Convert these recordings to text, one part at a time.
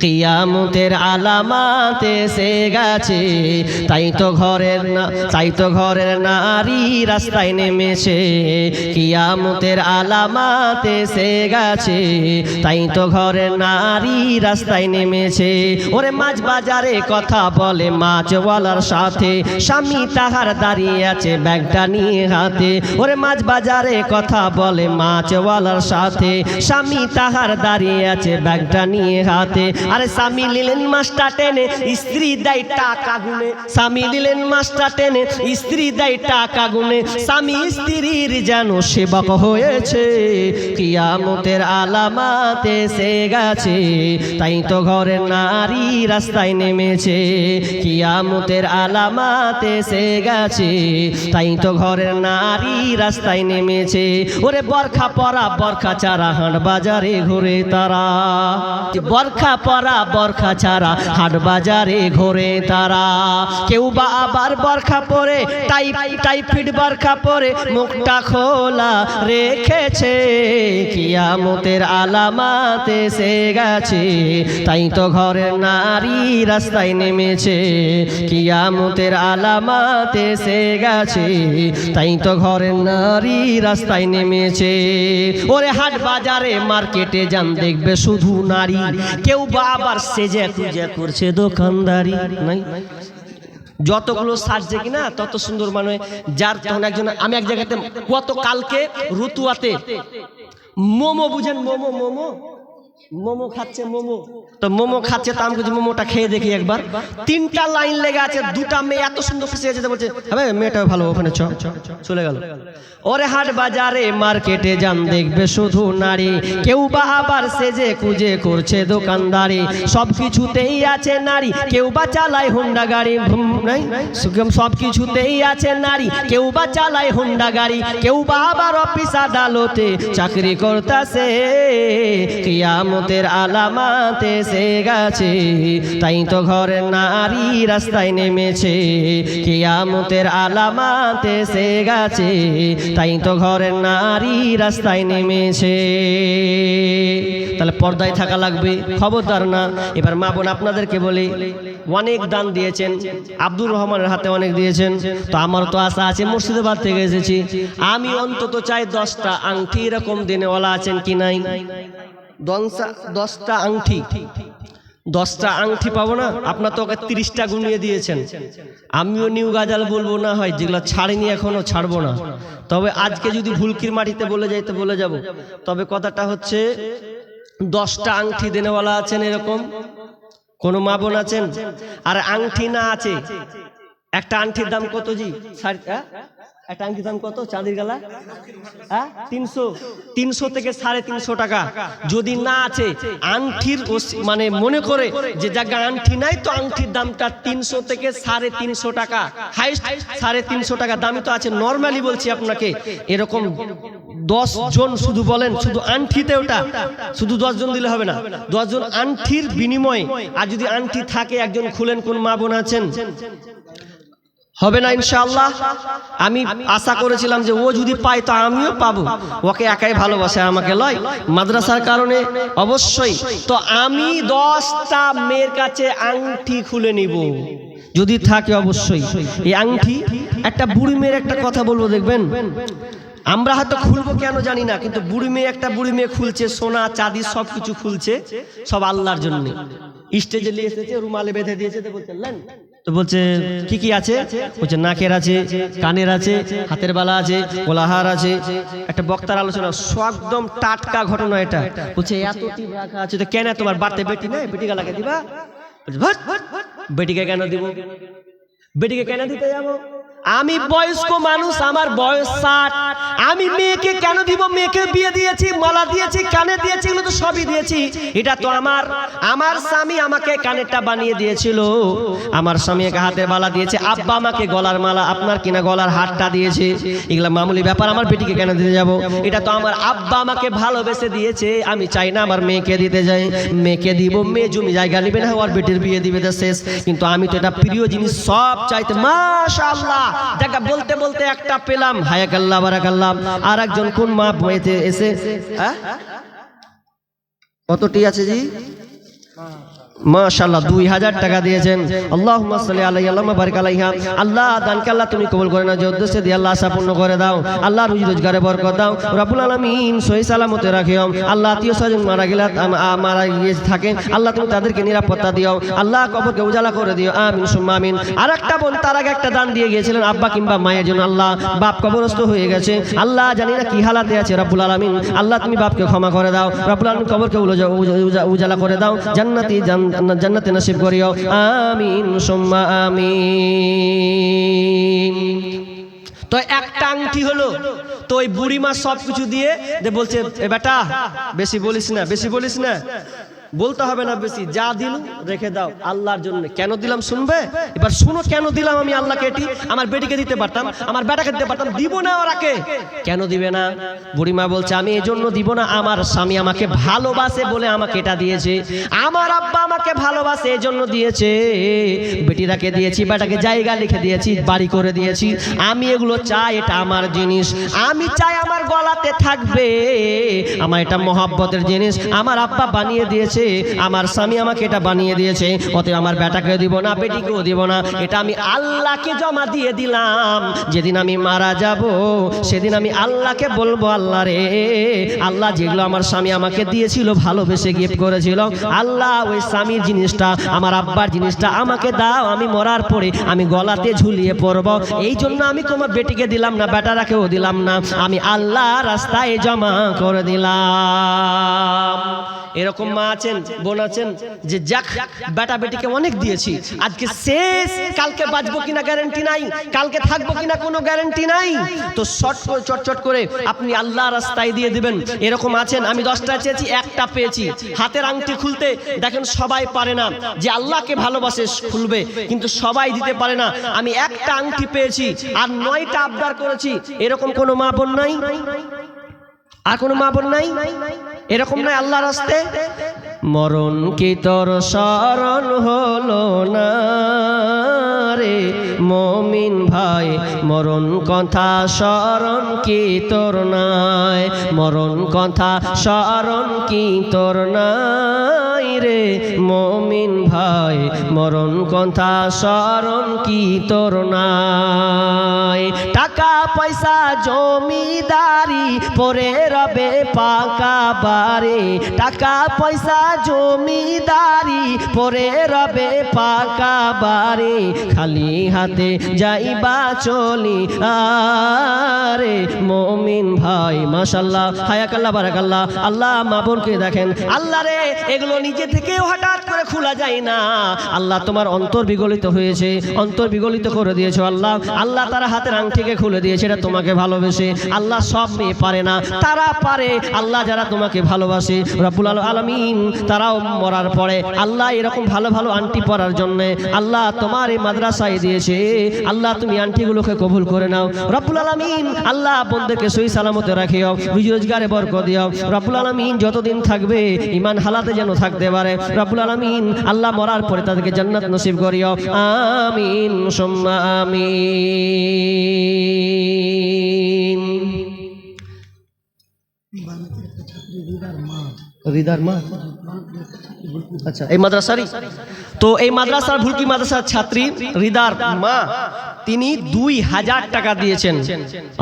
কিয়ামতের আলামাতে সে গেছে। তাই তো ঘরের না, তাই তো ঘরের নারী রাস্তায় নেমেছে। কিয়ামতের আলামাতে সে গেছে। তাই তো ঘরের নারী রাস্তায় নেমেছে। ওরে মাছ বাজারে কথা বলে মাছওয়ালার সাথে। স্বামী তাহার দাঁড়িয়ে আছে ব্যাগটা নিয়ে হাতে। ওরে মাছ বাজারে কথা বলে মাছওয়ালার সাথে। স্বামী তাহার দাঁড়িয়ে আছে ব্যাগটা নিয়ে হাতে। আরে স্বামী নিলেন মাস্টার টেনে, স্ত্রী দেয় টাকা গুনে স্বামী নিলেন মাস্টার টেনে, স্ত্রী দেয় টাকা গুনে স্বামী স্ত্রীর যেন সেবক হয়েছে, কিয়ামতের আলামাতে সে গেছে। তাই তো ঘরের নারী রাস্তায় নেমেছে, কিয়ামতের আলামাতে সে গেছে। তাই তো ঘরের নারী রাস্তায় নেমেছে। ওরে বরখা পরা, বরখা চারা হাট বাজারে ঘুরে তারা। বরখা পরা বরখা ছাড়া হাট বাজারে ঘোরে তারা। কেউ বা আবার বরখা পরে টাই টাইফিড বরখা পরে মুখটা খোলা রেখেছে। কিয়ামতের আলামাতে সে গেছে, তাই তো ঘরের নারী রাস্তায় নেমেছে। কিয়ামতের আলামাত এসে গেছে, তাই তো ঘরের নারী রাস্তায় নেমেছে। ওরে হাট বাজারে মার্কেটে যান, দেখবে শুধু নারী। কেউ বা আবার সেজে খুঁজে করছে দোকানদারি। নাই। যতগুলো সাজছে কিনা, তত সুন্দর মানে যার তখন একজন, আমি এক জায়গাতে, কত কালকে, রুতুয়াতে, মোমো বুঝেন, মোমো মোমো মোমো খাচ্ছে মোমো। তো মোমো খাচ্ছে, তো আমি মোমোটা খেয়ে দেখি একবার। তিনটা লাইন লেগে আছে, দুটা মেয়ে এত সুন্দর আছে বলছে ভালো, ওখানে চ। চলে গেল। ওরে হাট বাজারে, মার্কেটে যান, দেখবে শুধু নারী। কেউ বা আবার সেজে কুজে করছে দোকানদারি। সব কিছুতেই আছে নারী, কেউ বা চালায় হুন্ডা গাড়ি। সব কিছুতেই আছে নারী, কেউ বা চালায় হুন্ডা গাড়ি। কেউ বা আবার অফিস আদালতে চাকরি করতেছে। কিয়ামতের আলামাত এসে গেছে। তাই তো ঘরের নারী রাস্তায় নেমেছে। কেয়ামতের আলামাত এসে গেছে। তাই তো ঘরের নারী রাস্তায় নেমেছে। তাহলে পর্দায় থাকা লাগবে। খবরদার না। এবার মা বোন আপনাদেরকে বলি অনেক দান দিয়েছেন। আব্দুর রহমানের হাতে অনেক দিয়েছেন। তো আমার তো আশা আছে মুর্শিদাবাদ থেকে এসেছি। আমি অন্তত চাই দশটা আংটি এরকম দিনেওয়ালা আছেন কি নাই? দশটা আংটি দশটা আংটি পাবো না? আপনার তো ওকে তিরিশটা গুনিয়ে দিয়েছেন। আমিও নিউ গাজাল বলব না হয়, যেগুলো ছাড়িনি এখনও ছাড়বো না। তবে আজকে যদি ভুলকির মাটিতে বলে যাই তো বলে যাব। তবে কথাটা হচ্ছে, দশটা আংটি দেনেওয়ালা আছেন এরকম? কোনো মা বোন আছেন? আর আংটি না আছে। একটা আংটির দাম কত জি? সাড়ে একটা আংটির দাম কত? চাঁদির গালা? হ্যাঁ? তিনশো। তিনশো থেকে সাড়ে তিনশো টাকা। যদি না আছে, আংটির মানে মনে করে যে জায়গা আংটি নাই, তো আংটির দামটা তিনশো থেকে সাড়ে তিনশো টাকা। হাইস্ট সাড়ে তিনশো টাকা। দামই তো আছে। নর্মালি বলছি আপনাকে, এরকম দশ জন শুধু বলেন, শুধু আংটিতে ওটা। শুধু দশ জন দিলে হবে না। দশজন আংটির বিনিময়ে, আর যদি আংটি থাকে, একজন খুলেন, কোন মা বোন আছেন? হবে না ইনশাআল্লাহ। আমি আশা করেছিলাম যে ও যদি পায় তো আমিও পাবো। ওকে একাই ভালোবাসে আমাকে লয়। মাদ্রাসার কারণে অবশ্যই। তো আমি দশটা মেয়ের কাছে আংটি খুলে নিব। যদি থাকে অবশ্যই। এই আংটি, একটা বুড়ি মেয়ের একটা কথা বলব, দেখবেন? আমরা হয়তো খুলবো কেন জানি না, কিন্তু বুড়ি মেয়ে একটা বুড়ি মেয়ে খুলছে, সোনা, চাঁদি সব কিছু খুলছে, সব আল্লাহর জন্য। স্টেজে নিয়ে এসেছে, রুমালে বেঁধে দিয়েছে, তো বলছে, "লেন।" তো বলছে, কি কি আছে? বলছে, নাকের আছে, কানের আছে, হাতের বালা আছে কোলাহার আছে। একটা বক্তার আলোচনা একদম টাটকা ঘটনা এটা। বলছে, এত আছে, তো কেন তোমার বাড়তে বেটি নেই? বেটি গালাকে দিবা? বেটিকে কেন দিব? বেটিকে কেন দিতে যাব? আমি বয়স্ক মানুষ আমার বয়স ষাট। আমি মেয়েকে কেন দিব? মেয়েকে বিয়ে দিয়েছি মালা দিয়েছি কানে দিয়েছি এগুলো তো সবই দিয়েছি। এটা তো আমার আমার স্বামী আমাকে কানেরটা বানিয়ে দিয়েছিল। আমার স্বামী একে হাতের মালা দিয়েছে। আব্বা আমাকে গলার মালা আপনার কিনা গলার হারটা দিয়েছে। এগুলা মামুলি ব্যাপার আমার বেটিকে কেন দিতে যাব? এটা তো আমার আব্বা আমাকে ভালোবেসে দিয়েছে। আমি চাই না আমার মেয়েকে দিতে যাই। মেয়েকে দিব মেয়ে জমি জায়গা নেবে না ওর বেটির বিয়ে দিবে তো শেষ। কিন্তু আমি তো এটা প্রিয় জিনিস সব চাইতে। মাশাআল্লাহ! দেখা বলতে বলতে একটা পেলাম। হায়াকাল্লাহ, বারাকাল্লাহ। আর একজন কোন মা বইতে এসে হ্যাঁ? কতটি আছে জি? মাশাআল্লাহ, দুই হাজার টাকা দিয়েছেন। আল্লাহ আলাইহি আল্লাহ দানকে আল্লাহ তুমি কবুল করে না যে উদ্দেশ্যে দিয়ে আল্লাহ আশা পূর্ণ করে দাও। আল্লাহ রুজি রোজগারে বরকত দাও। রব্বুল আলামিন সহি সালামতে রাখিও আল্লাহ আত্মীয় স্বজন মারা গেলে মারা গিয়ে থাকে আল্লাহ তুমি তাদেরকে নিরাপত্তা দিও। আল্লাহ কবরকে উজালা করে দিও। আমিন, সুম্মা আমিন। আর একটা বোন, তার আগে একটা দান দিয়ে গিয়েছিলেন, আব্বা কিংবা মায়ের জন্য। আল্লাহ বাপ কবরস্থ হয়ে গেছে। আল্লাহ জানি না কি হালাতে আছে রব্বুল আলামিন। আল্লাহ তুমি বাপকে ক্ষমা করে দাও। রব্বুল আলামিন কবরকে উজালা করে দাও। জান্নাতি জান- জান্নাতে নসিব করিও। আমিন, সুম্মা আমিন। তো একটা আংটি হলো, তো ওই বুড়িমা সব কিছু দিয়ে যে বলছে, এ বেটা, বেশি বলিস না, বেশি বলিস না। বলতে হবে না বেশি, যা দিল রেখে দাও, আল্লাহর জন্য। কেন দিলাম শুনবে? এবার শুনো, কেন দিলাম আমি আল্লাহকে এটি? আমার বেটিকে দিতে পারতাম, আমার বেটাকে দিতে পারতাম, দিব না ওরাকে কেন দিবে না? বুড়িমা বলছে, আমি এই জন্য দিব না, আমার স্বামী আমাকে ভালোবাসে বলে আমাকে এটা দিয়েছে। আমার আব্বা আমাকে ভালোবাসে এই জন্য দিয়েছে। বেটিরাকে দিয়েছি, বেটাকে জায়গা লিখে দিয়েছি, বাড়ি করে দিয়েছি। আমি এগুলো চাই, এটা আমার জিনিস। আমি চাই আমার গলাতে থাকবে। আমার এটা মহাব্বতের জিনিস। আমার আব্বা বানিয়ে দিয়েছে আমার স্বামী আমাকে এটা বানিয়ে দিয়েছে, অতএব আমার বেটাকে দিব না, বেটিকেও দিব না। এটা আমি আল্লাহকে জমা দিয়ে দিলাম। যেদিন আমি মারা যাব, সেদিন আমি আল্লাহকে বলব, আল্লাহ রে, আল্লাহ যেগুলো আমার স্বামী আমাকে দিয়েছিল, ভালোবেসে গিফট করেছিল, আল্লাহ ওই স্বামীর জিনিসটা, আমার আব্বার জিনিসটা আমাকে দাও, আমি মরার পরে আমি গলাতে ঝুলিয়ে পড়ব এই জন্য আমি তোমার বেটিকে দিলাম না, বেটারাকেও দিলাম না। আমি আল্লাহ রাস্তায় জমা করে দিলাম। এরকম মা আছেন বোন আছেন যে যাক বেটা বেটিকে অনেক দিয়েছি। আজকে শেষ কালকে বাঁচবো কিনা গ্যারেন্টি নাই। কালকে থাকব কিনা কোনো গ্যারেন্টি নাই। তো শর্ট করে চটচট করে আপনি আল্লাহ রাস্তায় দিয়ে দিবেন। এরকম আছেন আমি দশটা চেয়েছি একটা পেয়েছি। হাতের আংটি খুলতে দেখেন সবাই পারে না যে আল্লাহকে ভালোবাসে খুলবে। কিন্তু সবাই দিতে পারে না। আমি একটা আংটি পেয়েছি আর নয়টা আবদার করেছি। এরকম কোনো মা বোন নাই? আর কোনো মা বোন নাই? এরকম নয় আল্লাহ রাস্তে? মরণ কি তোর শরণ হলো না রে? মমিন ভাই, মরণ কথা স্মরণ কি তোর নাই? মরণ কথা স্মরণ কি তোর নাই রে? মমিন ভাই, মরণ কথা স্মরণ কি তোর নাই? টাকা পয়সা, জমিদারি, পরে রবে পাকা বাড়ি। টাকা পয়সা, জমিদারি, পরে রবে পাকা বাড়ি। খালি হাতে যাইবা চলি, আরে মমিন ভাই মাশাল্লাহ হায়াকাল্লাহ, বারাকাল্লাহ। আল্লাহ মা বোনকে দেখেন, আল্লাহ রে, এগুলো নিজে থেকেও হঠাৎ করে খোলা যায় না। আল্লাহ তোমার অন্তর বিগলিত হয়েছে, অন্তর বিগলিত করে দিয়েছ আল্লাহ। আল্লাহ তারা হাতের আংটিকে খুলে দিয়েছে এটা তোমাকে ভালোবেসে আল্লাহ সব মেয়ে পারে না, তারা পারে। আল্লাহ যারা তোমাকে ভালোবাসে, রব্বুল আল আলমিন, তারাও মরার পরে আল্লাহ এরকম ভালো ভালো আন্টি পরার জন্য আল্লাহ তোমার এই মাদ্রাসায় দিয়েছে। আল্লাহ তুমি আন্টিগুলোকে কবুল করে নাও। রব্বুল আলমিন, আল্লাহ বন্ধুকে সই সালামতে রাখিও রুজি রোজগারে বরক দিও। রব্বুল আলমিন যতদিন থাকবে ইমান হালাতে যেন থাকতে পারে। রব্বুল আলমিন, আল্লাহ মরার পরে তাদেরকে জান্নাত নসিব করিও। আমিন, সুম্মা আমিন। আচ্ছা এই মাদ্রাসারই? তো এই মাদ্রাসার ভুলকি মাদ্রাসার ছাত্রী মা, তিনি দুই হাজার টাকা দিয়েছেন।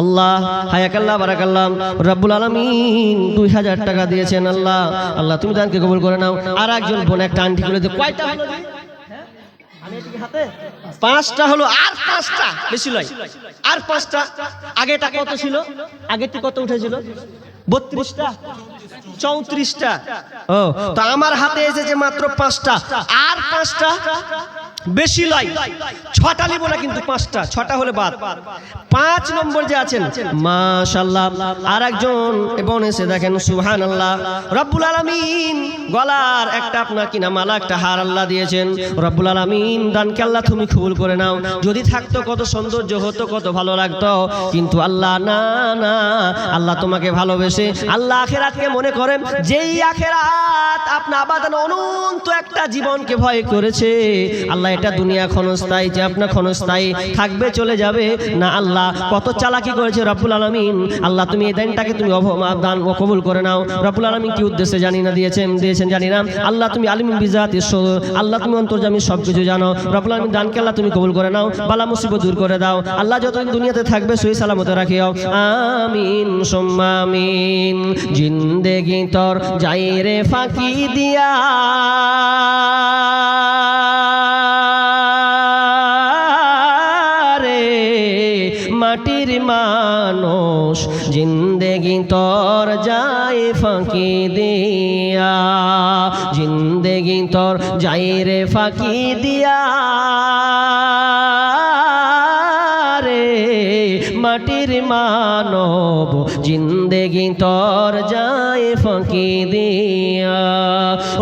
আল্লাহ, হায়াকাল্লাহ, বারাকাল্লাহ, রব্বুল আলমিন দুই হাজার টাকা দিয়েছেন আল্লাহ। আল্লাহ, তুমি দানকে কবুল করে নাও। আর একজন বোন, একটা আন্টি করে কয়টা? পাঁচটা হলো আর পাঁচটা। বেশি লয়। আর পাঁচটা। আগেটা কত ছিল? আগেরটি কত উঠেছিল? বত্রিশটা। চৌত্রিশটা। ও, তো আমার হাতে এসেছে মাত্র পাঁচটা। আর পাঁচটা? বেশি লয়। ছটা নিব না কিন্তু পাঁচটা, ছটা হলে বাদ। পাঁচ নম্বর যে আছেন মাশাল্লাহ আর একজন এবং এসে দেখেন সুহান আল্লাহ রব্বুল আলমিন, গলার একটা আপনার কিনা মালা, একটা হার আল্লাহ দিয়েছেন। রব্বুল আলমিন, দানকে আল্লাহ তুমি কবুল করে নাও। যদি থাকতো কত সৌন্দর্য হতো, কত ভালো লাগতো, কিন্তু আল্লাহ না না, আল্লাহ তোমাকে ভালোবেসে আল্লাহ আখেরাতকে মনে করেন, যেই আখেরাত আপনার আবাদান অনন্ত একটা জীবনকে ভয় করেছে, আল্লাহ এটা দুনিয়া ক্ষণস্থায়ী, যে আপনার ক্ষণস্থায়ী থাকবে, চলে যাবে। না, আল্লাহ কত চালাকি করেছে রব্বুল আলমিন। আল্লাহ, তুমি এই দানটাকে তুমি দান ও কবুল করে নাও। রব্বুল আলমিন কি উদ্দেশ্যে জানি না দিয়েছেন? দিয়েছেন জানি না। আল্লাহ, তুমি আলিম বিজাত আল্লাহ, তুমি অন্তর্জামী সব কিছু জানো। রব্বুল আলমিন দানকে আল্লাহ তুমি কবুল করে নাও। বালা মুসিবত দূর করে দাও। আল্লাহ, যতদিন দুনিয়াতে থাকবে সই সালামতে রাখিও। আমিন সোম্মামিন জিন্দেগি তোর যাই রে ফাঁকি দিয়া। মাটির মানুষ, জিন্দেগি তোর যায় ফাঁকি দিয়া। জিন্দেগি তোর যাই রে ফাঁকি দিয়া। মাটির মানব, জিন্দেগি তোর যায় ফাঁকি দিয়া।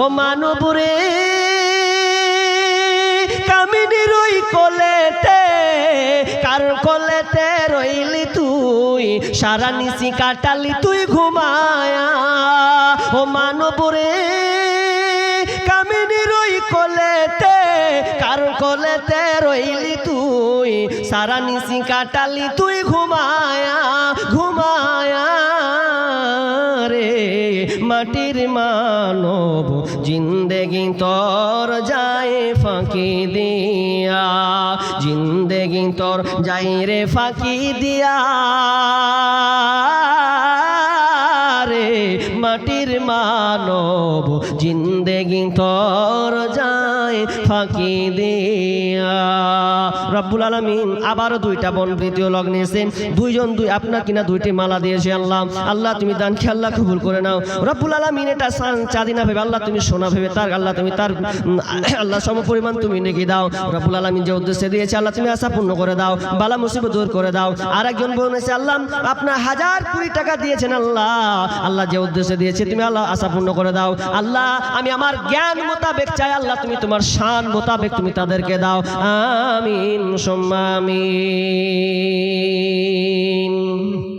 ও মানব রে কামিনী রই কলেতে, কার কোলেতে সারা নিশি কাটালি তুই ঘুমায়া। ও মানবরে কামিনী রই কলেতে কার কলেতে রইলি তুই। সারা নিশি কাটালি তুই ঘুমায়া ঘুমায়া রে। মাটির মানব জিন্দেগি তোর যায় ফাঁকি দিয়া। জিন্দেগি তোর যাই রে ফাঁকি দিয়া। রে মাটির মানব জিন্দেগি তোর যায় ফাঁকি দিয়া। রব্বুল আলমিন আবারও দুইটা বোন দ্বিতীয় লগ্নে এসেন দুইজন দুই আপনার কিনা দুইটি মালা দিয়েছে আল্লাহ। আল্লাহ, তুমি দান আল্লাহ কবুল করে নাও। রব্বুল আলমিন এটা চাঁদি না ভেবে, আল্লাহ তুমি সোনা ভেবে তার, আল্লাহ তুমি তার আল্লাহ সম পরিমাণ তুমি নেকি দাও। রব্বুল আলমিন যে উদ্দেশ্যে দিয়েছে, আল্লাহ তুমি আশা পূর্ণ করে দাও, বালা মুসিবত দূর করে দাও। আর একজন বোন এসে আল্লাহ আপনার হাজার কুড়ি টাকা দিয়েছেন আল্লাহ। আল্লাহ যে উদ্দেশ্যে দিয়েছে, তুমি আল্লাহ আশা পূর্ণ করে দাও। আল্লাহ, আমি আমার জ্ঞান মোতাবেক চাই, আল্লাহ তুমি তোমার শান মোতাবেক তুমি তাদেরকে দাও। আমিন।